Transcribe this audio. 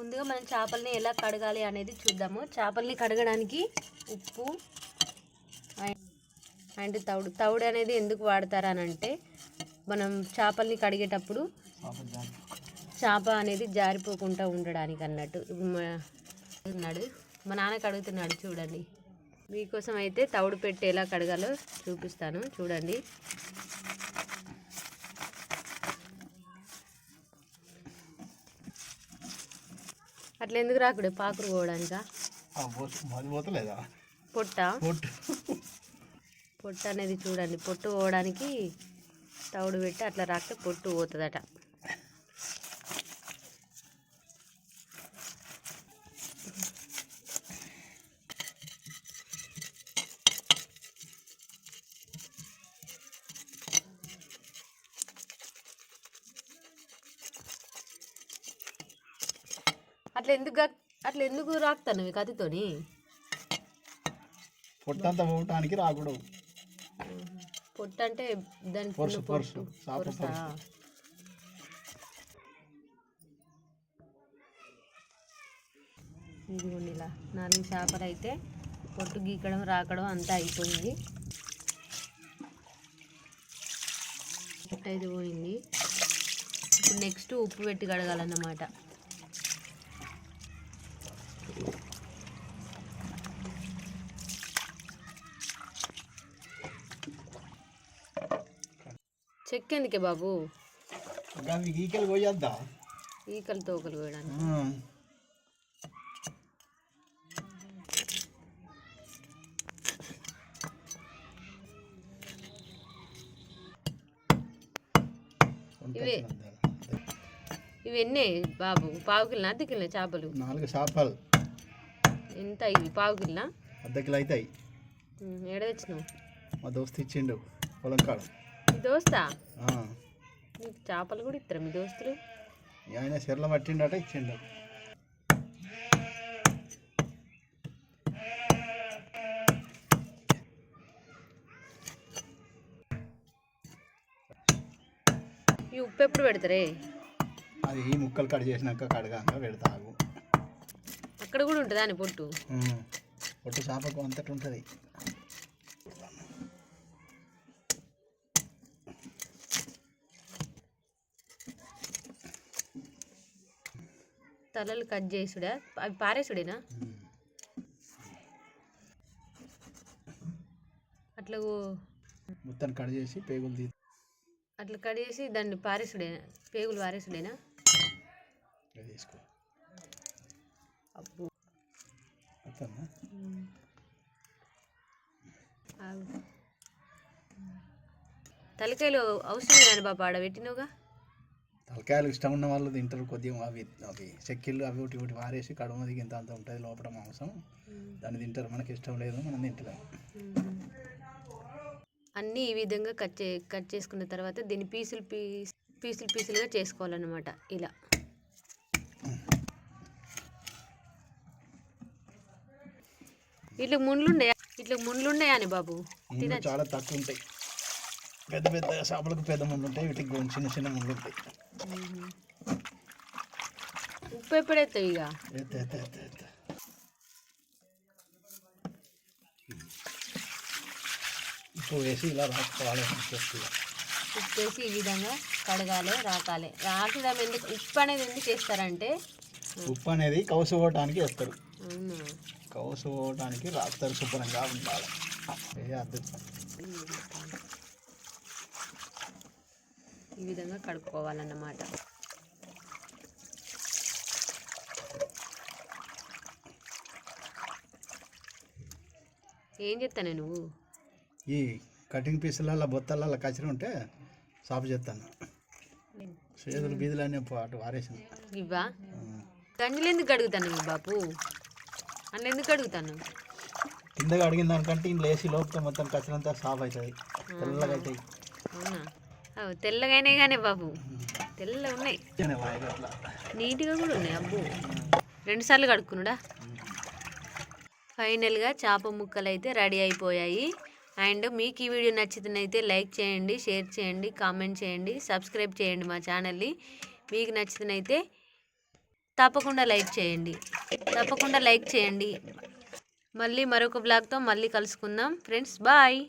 ముందుగా మనం చేపల్ని ఎలా కడగాలి అనేది చూద్దాము. చేపల్ని కడగడానికి ఉప్పు అండ్- అండ్ తౌడు. తౌడు అనేది ఎందుకు వాడతారనంటే మనం చేపల్ని కడిగేటప్పుడు చేప అనేది జారిపోకుండా ఉండడానికి అన్నట్టు ఉన్నాడు. మా నాన్న కడుగుతున్నాడు చూడండి. మీకోసం అయితే తౌడు పెట్టి ఎలా కడగాలో చూపిస్తాను. చూడండి. అట్లా ఎందుకు రాకుడే? పాకురు పోవడానికా? పొట్ట? పొట్టు. అనేది చూడండి పొట్టు పోవడానికి తౌడు పెట్టి అట్లా రాస్తే పొట్టు పోతుందట. అట్లా ఎందుకు అట్లా ఎందుకు రాకుతాను మీ కత్తితోని? పొట్టంతా పోవటానికి రాకూడదు. పొట్టు అంటే పొరుసు, పొరుసు. చేప పొరుసా? ఇదిగోండి ఇలా నాలుగు చేపలు అయితే పొట్టు గీకడం రాకడం అంతా అయిపోయింది. పొట్టు అయితే పోయింది. ఇప్పుడు నెక్స్ట్ ఉప్పు పెట్టి కడగాలన్నమాట. చెక్ ఎందుకే బాబు ఈకలు పోయొద్దా? ఈకలు తోకలు వేయడానికి ఇవే. ఇవన్నీ బాబు? పావు కిలో అర్ధ కిలో చేపలు? నాలుగు చేపలు. ఎంత ఇవి? పావు కిలో అర్ధ కిలో అవుతాయి ఎడ తెచ్చినావు? మా దోస్తు ఇచ్చిండు పొలం కాడ. దోస్తా. నీకు చేపలు కూడా ఇస్తారా మీ దోస్తులు? ఆయన చెర్ల పట్టిండట ఇచ్చిండు. ఈ ఉప్పు ఎప్పుడు పెడతారే? అది ఈ ముక్కలు కట్ చేసినాక కడగాక పెడతాగు అక్కడ కూడా ఉంటుందా అని పొట్టు? పొట్టు చేపకు అంతటి ఉంటుంది. తలలు కట్ చేసుడా? అవి పారేసుడేనా? అట్లా మొత్తం కట్ చేసి పేగులు తీ అట్లా కట్ చేసి దాన్ని పారేసుడేనా? పేగులు పారేసుడేనా? అబ్బో. తలకాయలు అవసరం కానీ బాబా ఆడ పెట్టినవుగా? తలకాయలు ఇష్టం ఉన్న వాళ్ళు తింటారు. కొద్దిగా అవి అవి చెక్కిళ్ళు అవి ఒకటి ఒకటి వారేసి కడుమ దిగి ఇంత అంత ఉంటుంది లోపల మాంసం. దాన్ని తింటారు. మనకి ఇష్టం లేదు మనం తింటలేం. అన్నీ ఈ విధంగా కట్ చే కట్ చేసుకున్న తర్వాత దీన్ని పీసులు పీస్ పీసులు పీసులుగా చేసుకోవాలన్నమాట ఇలా. ఇట్లా ముండ్లుండయా ఇట్లా ముండ్లుండయా అని బాబు? చాలా తక్కువ ఉంటాయి. పెద్ద పెద్ద చేపలకు పెద్ద ముళ్ళు ఉంటాయి వీటికి చిన్న చిన్న ముళ్ళు ఉంటాయి ఉప్పు ఎప్పుడైతావు ఇక? ఉప్పు వేసి ఇలా రాసుకోవాలి. ఉప్పు వేసి ఈ విధంగా కడగాలి రాకాలి. రాకడం ఎందుకు? ఉప్పు అనేది ఎందుకు వేస్తారంటే? ఉప్పు అనేది కౌసు పోవటానికి వేస్తారు. అవునా? కౌసు పోవటానికి రాస్తారు శుభ్రంగా ఉండాలి. ఏ అద్భుతం. ఈ విధంగా కడుక్కోవాలన్నమాట. ఏం చెప్తాను నువ్వు? ఈ కటింగ్ పీసులలో బొత్తలలో కచ్చిరి ఉంటే సాపు చేస్తాను చేతులు బీదులన్నీ అటు వారేసిన. ఇవ్వా? గంజలు ఎందుకు కడుగుతాను మీ బాపు? అన్న ఎందుకు అడుగుతాను కిందగా అడిగిన దానికంటే ఇంట్లో వేసి లోపల మొత్తం కచ్చిరంతా సాఫ్ అవుతుంది తెల్లగా అవుతాయి అవునా? అవు తెల్లగానే కానీ బాబు. తెల్ల ఉన్నాయి. నీట్గా కూడా ఉన్నాయి అబ్బో. రెండు సార్లు కడుక్కున్నాడా? ఫైనల్గా చేప ముక్కలు అయితే రెడీ అయిపోయాయి. అండ్ మీకు ఈ వీడియో నచ్చితేనైతే లైక్ చేయండి షేర్ చేయండి కామెంట్ చేయండి సబ్స్క్రైబ్ చేయండి మా ఛానల్ని. మీకు నచ్చితేనైతే తప్పకుండా లైక్ చేయండి. తప్పకుండా లైక్ చేయండి. మళ్ళీ మరొక బ్లాగ్తో మళ్ళీ కలుసుకుందాం. Friends bye.